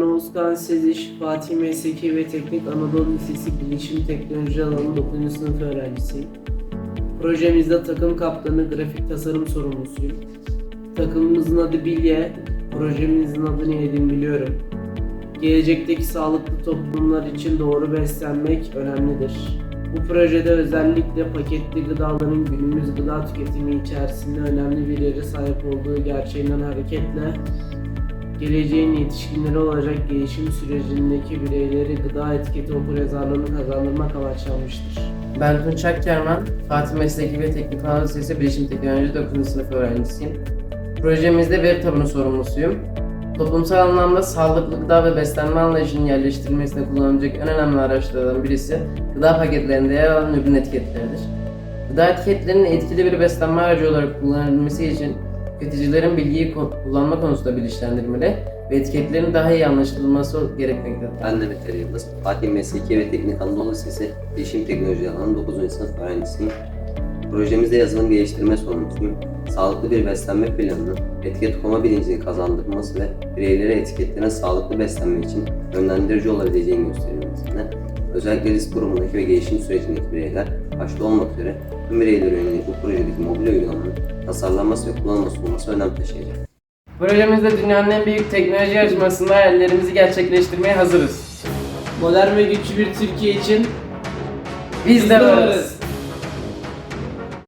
Ben Oğuzkan Seziş, Fatih Mesleki ve Teknik Anadolu Lisesi Bilişim Teknoloji alanı 9. sınıf öğrencisiyim. Projemizde takım kaptanı, grafik tasarım sorumlusuyum. Takımımızın adı Bilye, projemizin adı Niyedim biliyorum. Gelecekteki sağlıklı toplumlar için doğru beslenmek önemlidir. Bu projede özellikle paketli gıdaların günümüz gıda tüketimi içerisinde önemli bir yere sahip olduğu gerçeğinden hareketle geleceğin yetişkinleri olacak gelişim sürecindeki bireyleri gıda etiketi okuryazarlığını kazandırmak amaçlanmıştır. Ben Tunç Akkerman, Fatih Mesleki ve Teknik Anadolu Lisesi Bilişim Teknoloji 9. sınıf öğrencisiyim. Projemizde veri tabanı sorumlusuyum. Toplumsal anlamda sağlıklı gıda ve beslenme anlayışının yerleştirilmesinde kullanılacak en önemli araçlardan birisi gıda paketlerinde yer alan ürün etiketleridir. Gıda etiketlerinin etkili bir beslenme aracı olarak kullanılabilmesi için tüketicilerin bilgiyi kullanma konusunda bilinçlendirmeli ve etiketlerin daha iyi anlaşılması gerekmektedir. Ben Mehmet Ali Yıldız, Fatih Mesleki ve Teknik Anadolu Lisesi Bilişim Teknoloji alanı 9. sınıf öğrencisiyim. Projemizde yazılım geliştirme sorumlusuyum. Sağlıklı bir beslenme planını, etiket okuma bilincini kazandırılması ve bireylere etiketlerin sağlıklı beslenme için yönlendirici olabileceğini gösterilmesine, özellikle risk grubundaki ve gelişim sürecindeki bireyler başta olmak üzere tüm bireylere yönelik bu projedeki mobil uygulamanın tasarlanması ve kullanılması olması önem taşıyacak. Projemizde dünyanın en büyük teknoloji yarışmasında hayallerimizi gerçekleştirmeye hazırız. Modern ve güçlü bir Türkiye için Biz de varız.